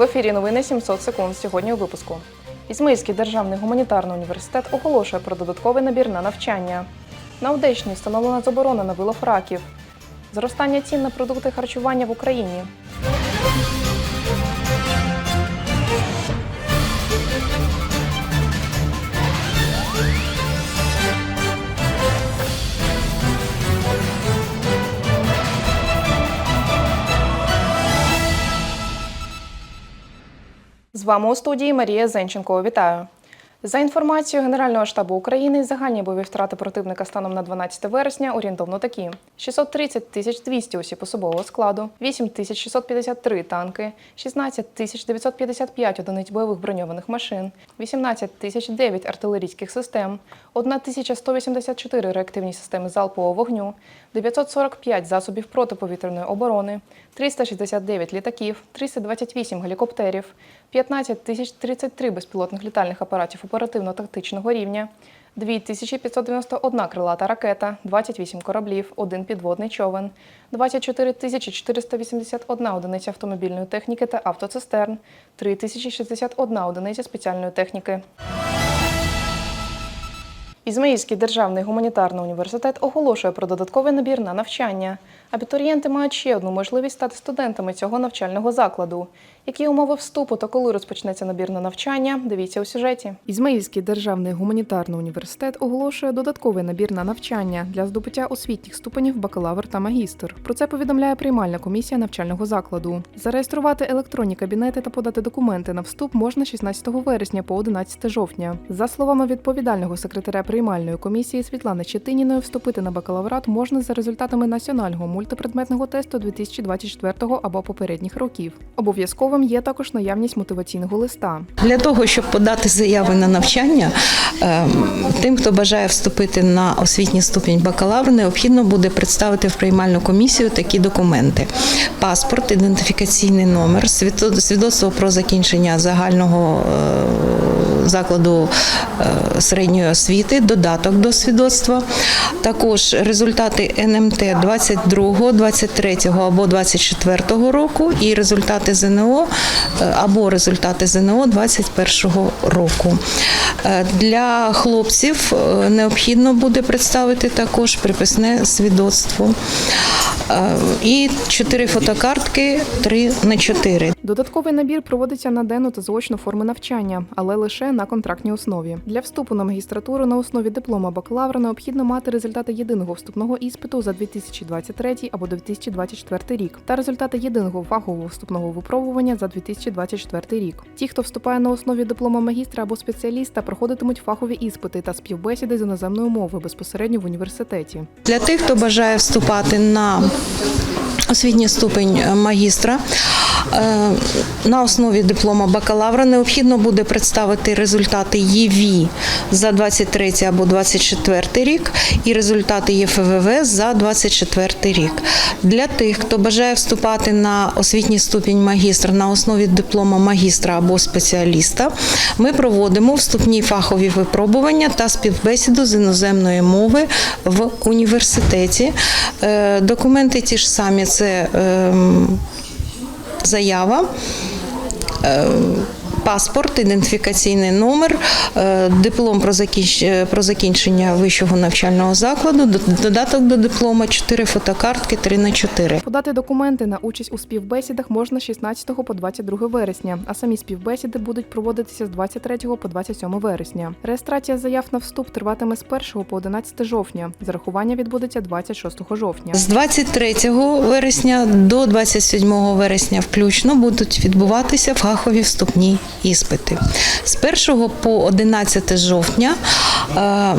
В ефірі новини 700 секунд. Сьогодні у випуску. Ізмаїльський державний гуманітарний університет оголошує про додатковий набір на навчання. На Одещині встановлена заборона на вилов раків. Зростання цін на продукти харчування в Україні. Вами у студії Марія Зенченко. Вітаю. За інформацією Генерального штабу України, загальні бойові втрати противника станом на 12 вересня орієнтовно такі: 630 тисяч 200 осіб особового складу, 8 тисяч 653 танки, 16 тисяч 955 одиниць бойових броньованих машин, 18 тисяч 9 артилерійських систем, 1 тисяча 184 реактивні системи залпового вогню, 945 засобів протиповітряної оборони, 369 літаків, 328 гелікоптерів, 15 тисяч 33 безпілотних літальних апаратів оперативно-тактичного рівня, 2591 крилата ракета, 28 кораблів, 1 підводний човен, 24 тисячі 481 одиниця автомобільної техніки та автоцистерн, 3061 одиниця спеціальної техніки. Ізмаїльський державний гуманітарний університет оголошує про додатковий набір на навчання. Абітурієнти мають ще одну можливість стати студентами цього навчального закладу. Які умови вступу та коли розпочнеться набір на навчання? Дивіться у сюжеті. Ізмаїльський державний гуманітарний університет оголошує додатковий набір на навчання для здобуття освітніх ступенів бакалавр та магістр. Про це повідомляє приймальна комісія навчального закладу. Зареєструвати електронні кабінети та подати документи на вступ можна 16 вересня по 11 жовтня. За словами відповідального секретаря приймальної комісії Світлани Четиніної, вступити на бакалаврат можна за результатами національного мультипредметного тесту 2024 або попередніх років. Обов'язковим є також наявність мотиваційного листа. Для того, щоб подати заяви на навчання, ем, тим, хто бажає вступити на освітній ступінь бакалавр, необхідно буде представити в приймальну комісію такі документи: паспорт, ідентифікаційний номер, свідо- свідоцтво про закінчення загального е, закладу е, середньої освіти, додаток до свідоцтва, також результати НМТ 22, 23 або 24 року і результати ЗНО е, або результати ЗНО 21 року. Е, Для хлопців е, необхідно буде представити також приписне свідоцтво. І чотири фотокартки 3 на 4. Додатковий набір проводиться на денну та заочну форми навчання, але лише на контрактній основі. Для вступу на магістратуру на основі диплома бакалавра необхідно мати результати єдиного вступного іспиту за 2023 або 2024 рік та результати єдиного фахового вступного випробування за 2024 рік. Ті, хто вступає на основі диплома магістра або спеціаліста, проходитимуть фахові іспити та співбесіди з іноземної мови безпосередньо в університеті. Для тих, хто бажає вступати на освітній ступень магістра. Е, На основі диплома бакалавра необхідно буде представити результати ЄВІ за 23 або 24 рік і результати ЄФВВ за 24 рік. Для тих, хто бажає вступати на освітній ступінь магістра на основі диплома магістра або спеціаліста, ми проводимо вступні фахові випробування та співбесіду з іноземної мови в університеті. Е, Документи ті ж самі це ем, заява. Е, Паспорт, ідентифікаційний номер, е, диплом про закінч- закінчення вищого навчального закладу, додаток до диплома, 4 фотокартки 3 на 4. Подати документи на участь у співбесідах можна з 16 по 22 вересня, а самі співбесіди будуть проводитися з 23 по 27 вересня. Реєстрація заяв на вступ триватиме з 1 по 11 жовтня. Зарахування відбудеться 26 жовтня. З 23 вересня до 27 вересня включно будуть відбуватися фахові вступні іспити. З 1 по 11 жовтня е,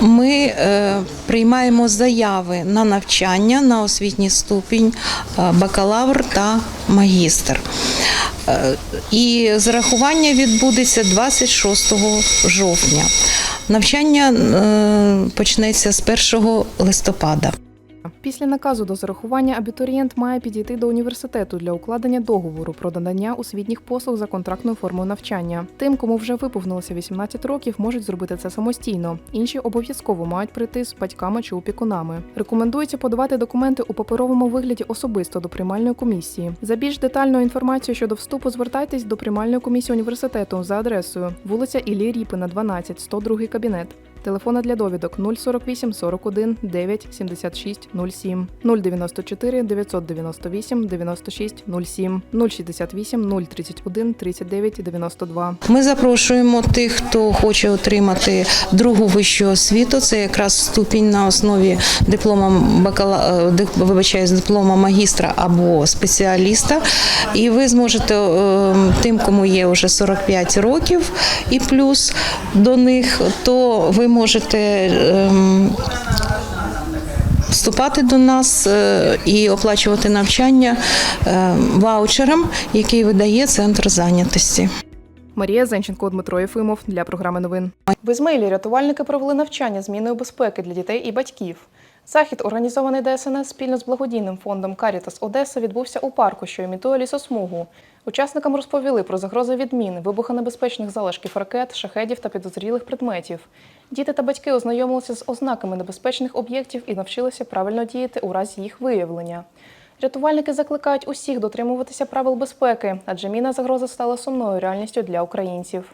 ми е, приймаємо заяви на навчання на освітній ступінь е, бакалавр та магістр. І зарахування відбудеться 26 жовтня. Навчання почнеться з 1 листопада. Після наказу до зарахування абітурієнт має підійти до університету для укладення договору про надання освітніх послуг за контрактною формою навчання. Тим, кому вже виповнилося 18 років, можуть зробити це самостійно. Інші обов'язково мають прийти з батьками чи опікунами. Рекомендується подавати документи у паперовому вигляді особисто до приймальної комісії. За більш детальною інформацією щодо вступу звертайтесь до приймальної комісії університету за адресою вулиця Іллі Ріпина, 12, 102 кабінет. Телефони для довідок 048 41 9 76 07 094 998 96 07 068 031 39 92. Ми запрошуємо тих, хто хоче отримати другу вищу освіту. Це якраз ступінь на основі диплома бакала... е, вибачаюсь, диплома магістра або спеціаліста. І ви зможете е, тим, кому є вже 45 років і плюс до них, то ви можете. ем, Вступати до нас е, і оплачувати навчання е, ваучером, який видає центр зайнятості. Марія Зенченко, Дмитро Єфимов для програми новин. В Ізмаїлі рятувальники провели навчання з міною безпеки для дітей і батьків. Захід, організований ДСНС спільно з благодійним фондом Карітас Одеса, відбувся у парку, що імітує лісосмугу. Учасникам розповіли про загрози відмін, вибухонебезпечних залишків ракет, шахедів та підозрілих предметів. Діти та батьки ознайомилися з ознаками небезпечних об'єктів і навчилися правильно діяти у разі їх виявлення. Рятувальники закликають усіх дотримуватися правил безпеки, адже міна загроза стала сумною реальністю для українців.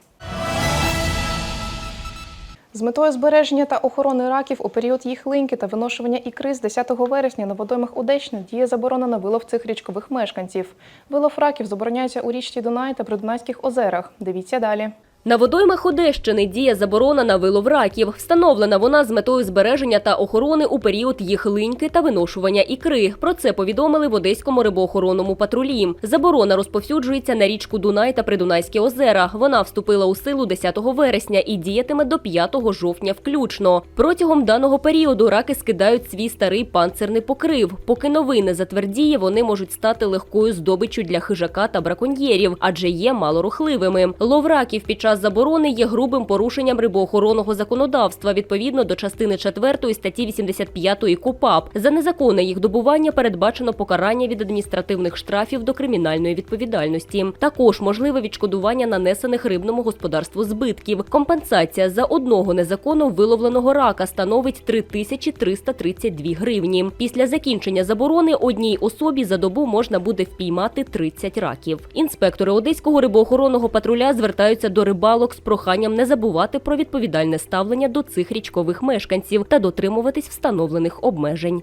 З метою збереження та охорони раків у період їх линьки та виношування ікри з 10 вересня на водоймах Одещини діє заборона на вилов цих річкових мешканців. Вилов раків забороняється у річці Дунай та Придунайських озерах. Дивіться далі. На водоймах Одещини діє заборона на вилов раків. Встановлена вона з метою збереження та охорони у період їх линьки та виношування ікри. Про це повідомили в Одеському рибоохоронному патрулі. Заборона розповсюджується на річку Дунай та Придунайські озера. Вона вступила у силу 10 вересня і діятиме до 5 жовтня включно. Протягом даного періоду раки скидають свій старий панцирний покрив. Поки новий не затвердіє, вони можуть стати легкою здобиччю для хижака та браконьєрів, адже є малорухливими. Лов раків під час заборони є грубим порушенням рибоохоронного законодавства відповідно до частини 4 статті 85 КУПАП. За незаконне їх добування передбачено покарання від адміністративних штрафів до кримінальної відповідальності. Також можливе відшкодування нанесених рибному господарству збитків. Компенсація за одного незаконно виловленого рака становить 3332 гривні. Після закінчення заборони одній особі за добу можна буде впіймати 30 раків. Інспектори одеського рибоохоронного патруля звертаються до рибалок з проханням не забувати про відповідальне ставлення до цих річкових мешканців та дотримуватись встановлених обмежень.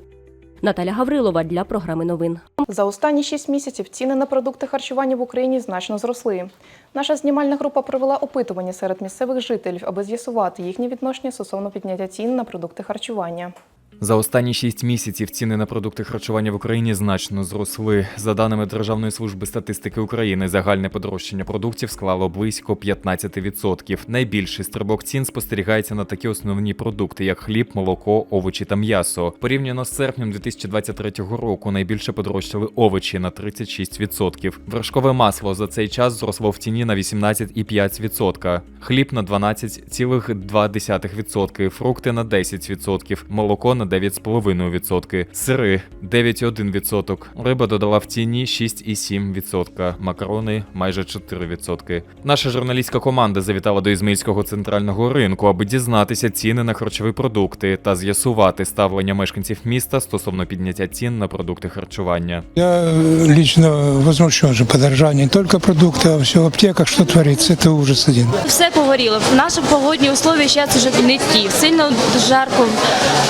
Наталя Гаврилова для програми новин. За останні 6 місяців ціни на продукти харчування в Україні значно зросли. Наша знімальна група провела опитування серед місцевих жителів, аби з'ясувати їхнє відношення стосовно підняття цін на продукти харчування. За останні 6 місяців ціни на продукти харчування в Україні значно зросли. За даними Державної служби статистики України, загальне подорожчання продуктів склало близько 15%. Найбільший стрибок цін спостерігається на такі основні продукти, як хліб, молоко, овочі та м'ясо. Порівняно з серпнем 2023 року найбільше подорожчали овочі на 36%. Вершкове масло за цей час зросло в ціні на 18,5%, хліб на 12,2%, фрукти на 10%, молоко на 9,5%, сири 9,1%, риба додала в ціні 6,7%, макарони майже 4%. Наша журналістська команда завітала до Ізмаїльського центрального ринку, аби дізнатися ціни на харчові продукти та з'ясувати ставлення мешканців міста стосовно підняття цін на продукти харчування. Я э, лично возмущен же подорожание не только продукты, а все в аптеках, что творится, это ужас один. Все погоріло. Наші погодні условия зараз вже не ті. Сильно жарко.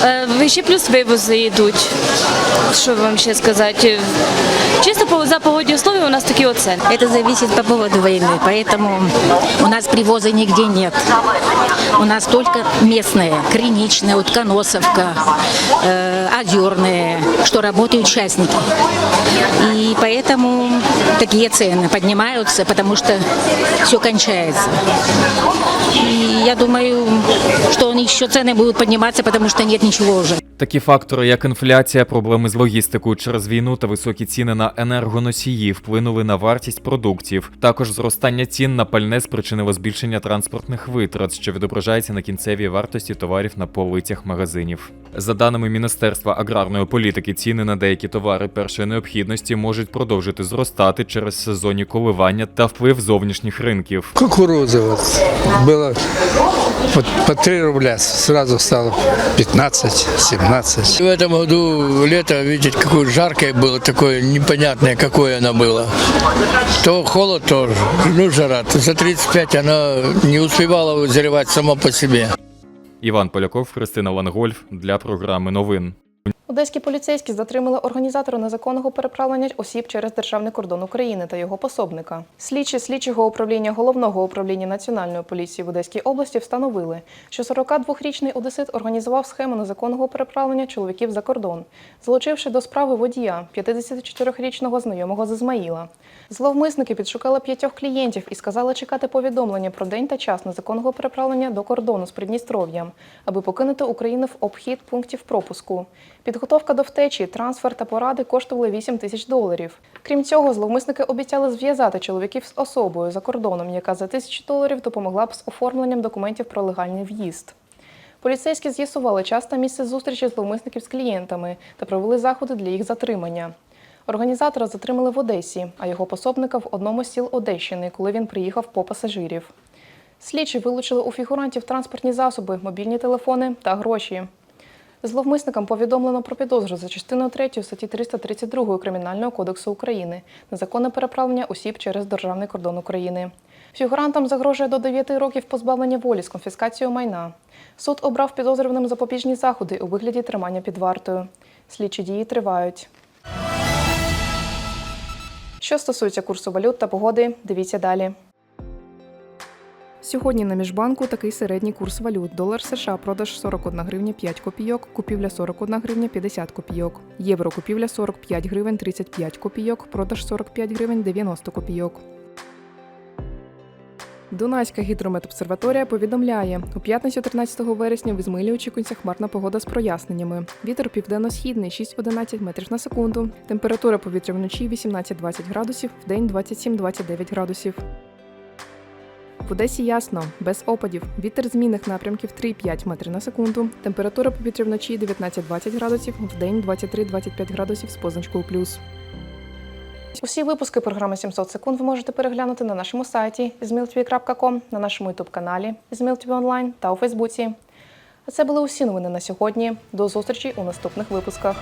Е, Ще плюс вивози йдуть. Що вам ще сказати? Чисто за погодні условия у нас такі оце. Это зависит по поводу войны, поэтому у нас привоза нигде нет. У нас только местные, Криничная, Утконосовка, э, Озерные, что работают частники. И поэтому такие цены поднимаются, потому что все кончается. И я думаю, что еще цены будут подниматься, потому что нет ничего уже. Продолжение Такі фактори, як інфляція, проблеми з логістикою через війну та високі ціни на енергоносії вплинули на вартість продуктів. Також зростання цін на пальне спричинило збільшення транспортних витрат, що відображається на кінцевій вартості товарів на полицях магазинів. За даними Міністерства аграрної політики, ціни на деякі товари першої необхідності можуть продовжити зростати через сезонні коливання та вплив зовнішніх ринків. Кукуруза вот было по 3 рубля, сразу стало 15, 17. В этом году лето, видите, какое жаркое было, такое непонятное, какое оно было. То холод тоже, ну жара. То за 35 она не успевала вызревать само по себе. Іван Поляков, Христина Лангольф для програми новин. Одеські поліцейські затримали організатора незаконного переправлення осіб через державний кордон України та його пособника. Слідчі слідчого управління головного управління національної поліції в Одеській області встановили, що 42-річний одесит організував схему незаконного переправлення чоловіків за кордон, залучивши до справи водія 54-річного знайомого з Ізмаїла. Зловмисники підшукали п'ятьох клієнтів і сказали чекати повідомлення про день та час незаконного переправлення до кордону з Придністров'ям, аби покинути Україну в обхід пунктів пропуску. Підготовка до втечі, трансфер та поради коштували 8 тисяч доларів. Крім цього, зловмисники обіцяли зв'язати чоловіків з особою за кордоном, яка за тисячу доларів допомогла б з оформленням документів про легальний в'їзд. Поліцейські з'ясували час та місце зустрічі зловмисників з клієнтами та провели заходи для їх затримання. Організатора затримали в Одесі, а його пособника в одному з сіл Одещини, коли він приїхав по пасажирів. Слідчі вилучили у фігурантів транспортні засоби, мобільні телефони та гроші. Зловмисникам повідомлено про підозру за частиною 3 статті 332 Кримінального кодексу України незаконне переправлення осіб через державний кордон України. Фігурантам загрожує до 9 років позбавлення волі з конфіскацією майна. Суд обрав підозрюваним запобіжні заходи у вигляді тримання під вартою. Слідчі дії тривають. Що стосується курсу валют та погоди, дивіться далі. Сьогодні на міжбанку такий середній курс валют. Долар США продаж 41 гривня 5 копійок, купівля 41 гривня 50 копійок. Євро купівля 45 гривень 35 копійок, продаж 45 гривень 90 копійок. Дунайська гідрометобсерваторія повідомляє, у п'ятницю 13 вересня в Ізмаїлі очікується хмарна погода з проясненнями. Вітер південно-східний 6-11 метрів на секунду. Температура повітря вночі 18-20 градусів, вдень 27-29 градусів. В Одесі ясно, без опадів. Вітер змінних напрямків 3-5 метрів на секунду. Температура повітря вночі 19-20 градусів, вдень 23-25 градусів з позначкою плюс. Усі випуски програми 700 секунд ви можете переглянути на нашому сайті zmiltv.com, на нашому ютуб-каналі Zmiltv Онлайн та у Фейсбуці. А це були усі новини на сьогодні. До зустрічі у наступних випусках.